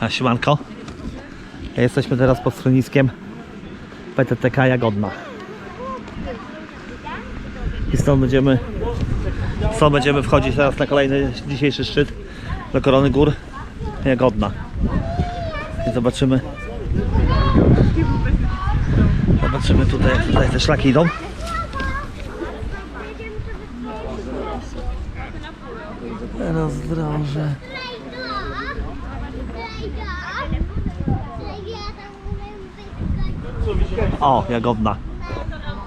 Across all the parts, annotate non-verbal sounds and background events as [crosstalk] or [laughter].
A siemanko. Jesteśmy teraz pod schroniskiem PTTK Jagodna. I stąd będziemy stąd będziemy wchodzić teraz na kolejny dzisiejszy szczyt do Korony Gór Jagodna. I zobaczymy Zobaczymy tutaj, jak tutaj te szlaki idą. Rozdroże. O, Jagodna.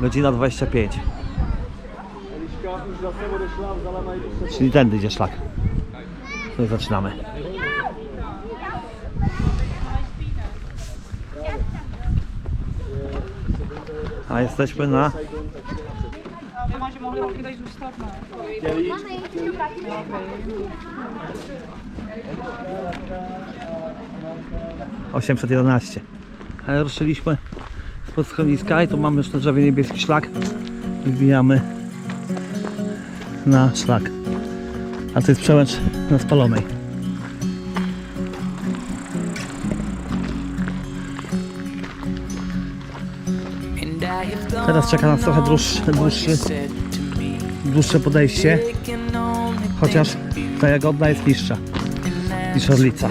Godzina 25. Czyli tędy idzie szlak. Tutaj zaczynamy. A jesteśmy na Mas eu morri aqui desde o stop, não. 811. Ale ruszyliśmy spod schroniska i tu mamy drzewie niebieski szlak. Wbijamy na szlak. A to jest przełęcz na spalonej. Teraz czeka nas trochę dłuższy, dłuższy, dłuższe podejście, chociaż ta jagodna jest niższa niż orlica.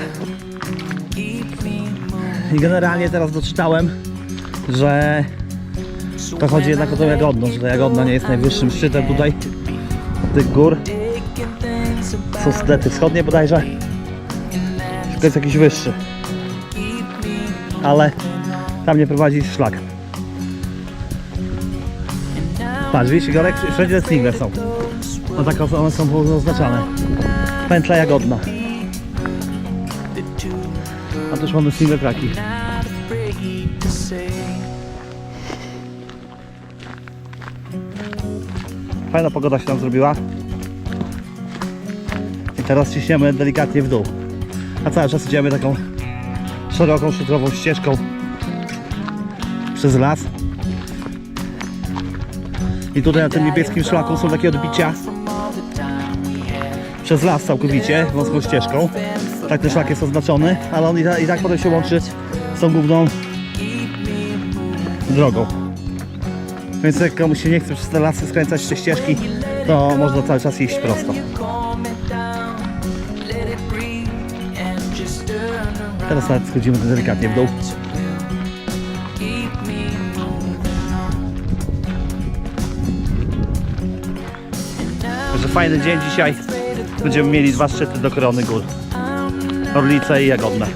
I generalnie teraz doczytałem, że to chodzi jednak o tą jagodną, że ta jagodna nie jest najwyższym szczytem tutaj tych gór. Są Sudety Wschodnie bodajże. Tylko jest jakiś wyższy. Ale tam nie prowadzi szlak. Patrz, widzisz, Igorek, wszędzie single są. No tak one są oznaczane. Pętla jagodna. A też mamy single traki. Fajna pogoda się tam zrobiła. I teraz ciśniemy delikatnie w dół. A cały czas idziemy taką szeroką, szutrową ścieżką przez las. I tutaj na tym niebieskim szlaku są takie odbicia przez las całkowicie, wąską ścieżką. Tak ten szlak jest oznaczony, ale on i, ta, i tak potem się łączy tą główną drogą. Więc jak komuś się nie chce przez te lasy skręcać te ścieżki, to można cały czas iść prosto. Teraz nawet schodzimy delikatnie w dół. Także fajny dzień dzisiaj. Będziemy mieli dwa szczyty do Korony Gór. Orlice i Jagodne.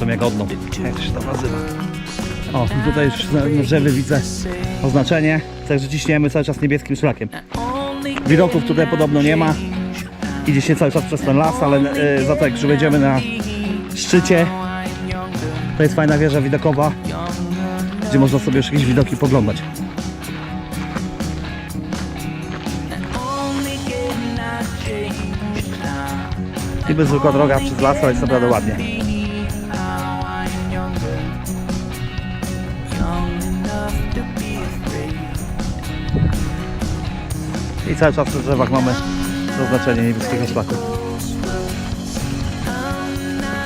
Czy tam Jagodną. Jak to się tam nazywa? O, i tutaj już na, na drzewie widzę oznaczenie. Także ciśniemy cały czas niebieskim szlakiem. Widoków tutaj podobno nie ma. Idzie się cały czas przez ten las, ale yy, za to jak już będziemy na szczycie, to jest fajna wieża widokowa, gdzie można sobie już jakieś widoki poglądać. Niby zwykła droga przez las, ale jest naprawdę ładnie. I cały czas w drzewach mamy zaznaczenie niebieskiego szlaku.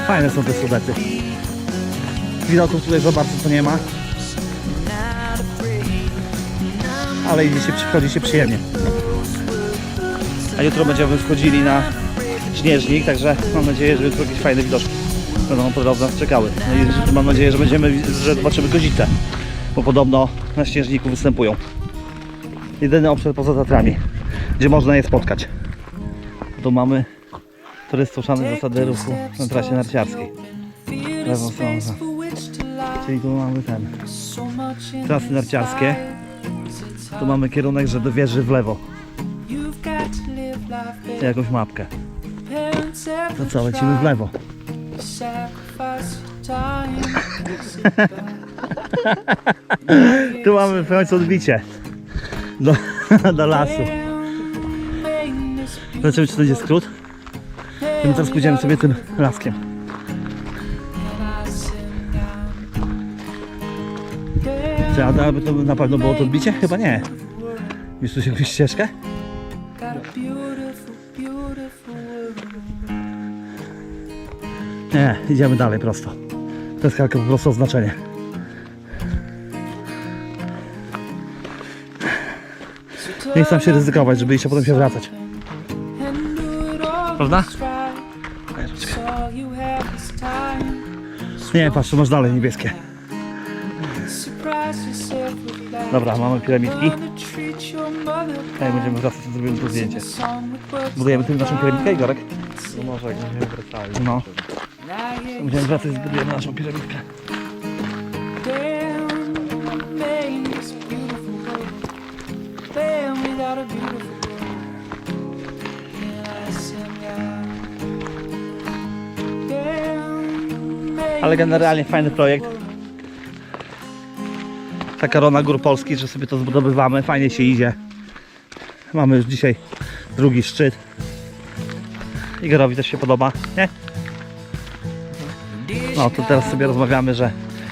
Fajne są te sudety. Widoków tutaj za bardzo to nie ma. Ale idzie się, przychodzi się przyjemnie. A jutro będziemy wchodzili na śnieżnik, także mam nadzieję, że jutro jakieś fajne widoczki będą podobno nas czekały. No i mam nadzieję, że będziemy, że zobaczymy kozice, bo podobno na śnieżniku występują. Jedyny obszar poza Tatrami, gdzie można je spotkać. Tu mamy turystów szanych zasady ruchu na trasie narciarskiej. Lewą stroną. Czyli tu mamy ten trasy narciarskie. Tu mamy kierunek, że do wieży w lewo. Jakąś mapkę. To co, lecimy w lewo. [laughs] Tu mamy w końcu odbicie do, [laughs] do lasu. Zobaczymy, czy to będzie skrót. Teraz pójdziemy sobie tym laskiem. Czy a aby to na pewno było to odbicie? Chyba nie. Wiesz tu się jakąś ścieżkę? Nie, idziemy dalej prosto. To jest kalka po prostu oznaczenie. Nie chcę się ryzykować, żeby iść, a potem się wracać. Prawda? Nie, patrz, tu masz dalej niebieskie. Dobra, mamy piramidki. Ej, będziemy wracać, to zrobimy tu zdjęcie. Budujemy tym naszą piramidkę, Igorek? No może jak będziemy wracali. No. Będziemy wracać, zbudujemy naszą piramidkę. Ale generalnie fajny projekt. Taka rona gór Polski, że sobie to zbudowywamy, fajnie się idzie. Mamy już dzisiaj drugi szczyt. Igorowi też się podoba, nie? No to teraz sobie rozmawiamy, że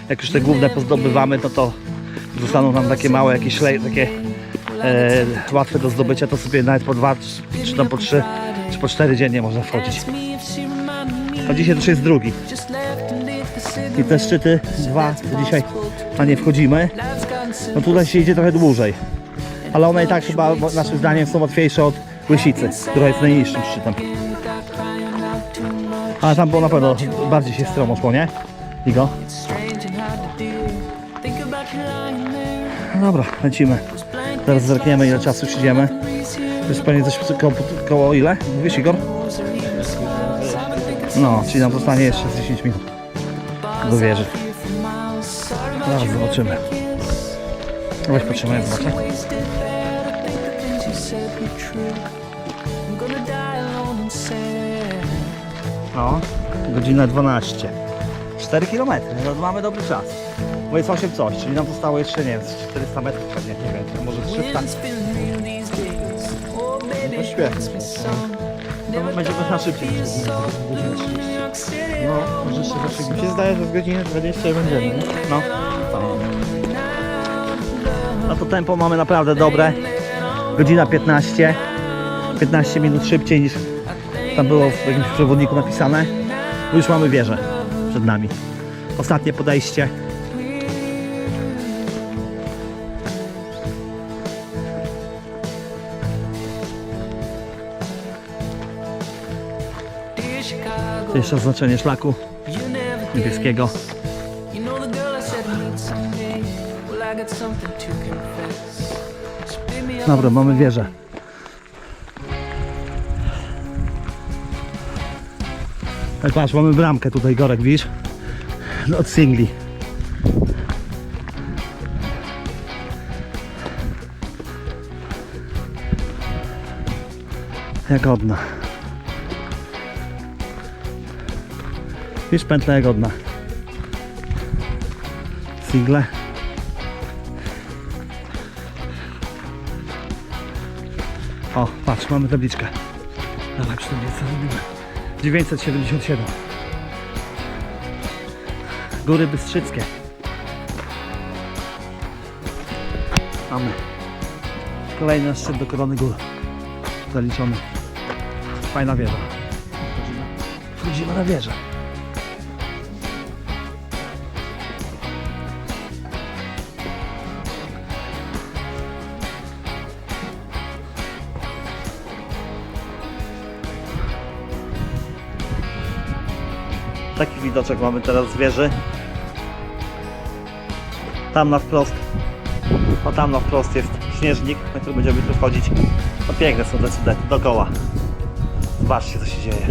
jak już te główne pozdobywamy, no to zostaną nam takie małe, jakieś takie e, łatwe do zdobycia, to sobie nawet po dwa, czy tam po trzy, czy po cztery dziennie można wchodzić. A dzisiaj też jest drugi. I te szczyty, dwa, to dzisiaj na nie wchodzimy. No tutaj się idzie trochę dłużej. Ale one i tak chyba naszym zdaniem są łatwiejsze od Łysicy, która jest najniższym szczytem. Ale tam było na pewno bardziej się stromo szło, nie? Igo? No dobra, lecimy. Teraz zerkniemy ile czasu siedzimy. To jest pewnie coś koło, koło ile? Mówisz Igor? No, czyli nam zostanie jeszcze z 10 minut do wieży. Zaraz zobaczymy. Weź potrzymaj, zobaczę. No, godzina 12. 4 km, no mamy dobry czas. Bo jest 8 coś, czyli nam zostało jeszcze, nie wiem, z 400 metrów pewnie, nie wiem, a może 300. To świetnie. To będzie na szybciej. No, może się zacznie. Mi się zdaje, że z godziny 20 będziemy, nie? No. No to tempo mamy naprawdę dobre. Godzina 15. 15 minut szybciej niż tam było w jakimś przewodniku napisane. Już mamy wieżę przed nami. Ostatnie podejście. To jeszcze oznaczenie szlaku niebieskiego. Dobra, mamy wieżę. Tak patrz, mamy bramkę tutaj, Gorek, widzisz? Od singli. Jagodna. Widzisz, pętla jagodna. Single. O, patrz, mamy tabliczkę. Dawaj, przy tablicy robimy. 977. Góry Bystrzyckie. Mamy. Kolejny szczyt do Korony Gór. Zaliczony. Fajna wieża. Wchodzimy na wieżę. Widoczek mamy teraz z wieży. Tam na wprost, o tam na wprost jest śnieżnik, na który będziemy tu wchodzić. No piękne są te cudy dookoła. Zobaczcie co się dzieje.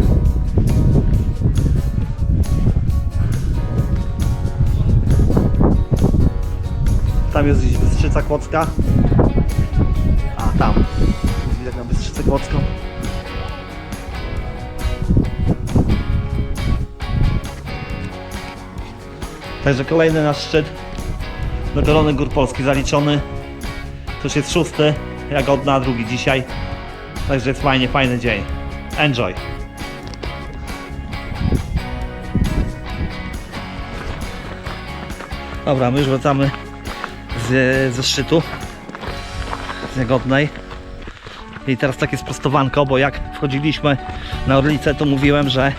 Tam jest gdzieś Bystrzyca Kłodzka. A tam. Widać na Bystrzycę Kłodzką. Także kolejny nasz szczyt do Gór Polski zaliczony. To już jest szósty, Jagodna, drugi dzisiaj. Także jest fajnie, fajny dzień. Enjoy! Dobra, my już wracamy z, ze szczytu z Jagodnej. I teraz takie sprostowanko, bo jak wchodziliśmy na Orlicę, to mówiłem, że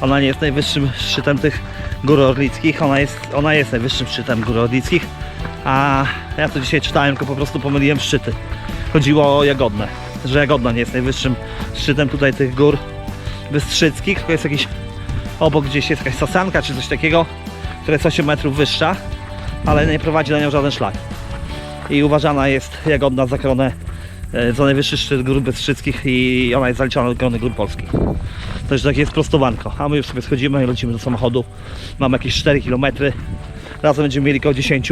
Ona nie jest najwyższym szczytem tych gór orlickich, ona jest, ona jest najwyższym szczytem gór orlickich, a ja to dzisiaj czytałem, tylko po prostu pomyliłem szczyty. Chodziło o Jagodne, że Jagodna nie jest najwyższym szczytem tutaj tych gór bystrzyckich, tylko jest jakiś obok gdzieś jest jakaś sasanka czy coś takiego, która jest 8 metrów wyższa, ale nie prowadzi na nią żaden szlak. I uważana jest Jagodna za koronę e, za najwyższy szczyt gór bystrzyckich i ona jest zaliczona do korony gór polskich. Także takie jest prostowanko. A my już sobie schodzimy i lecimy do samochodu. Mamy jakieś 4 km. Razem będziemy mieli około 10.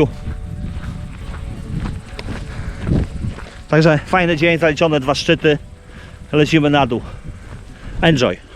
Także fajny dzień, zaliczone dwa szczyty. Lecimy na dół. Enjoy.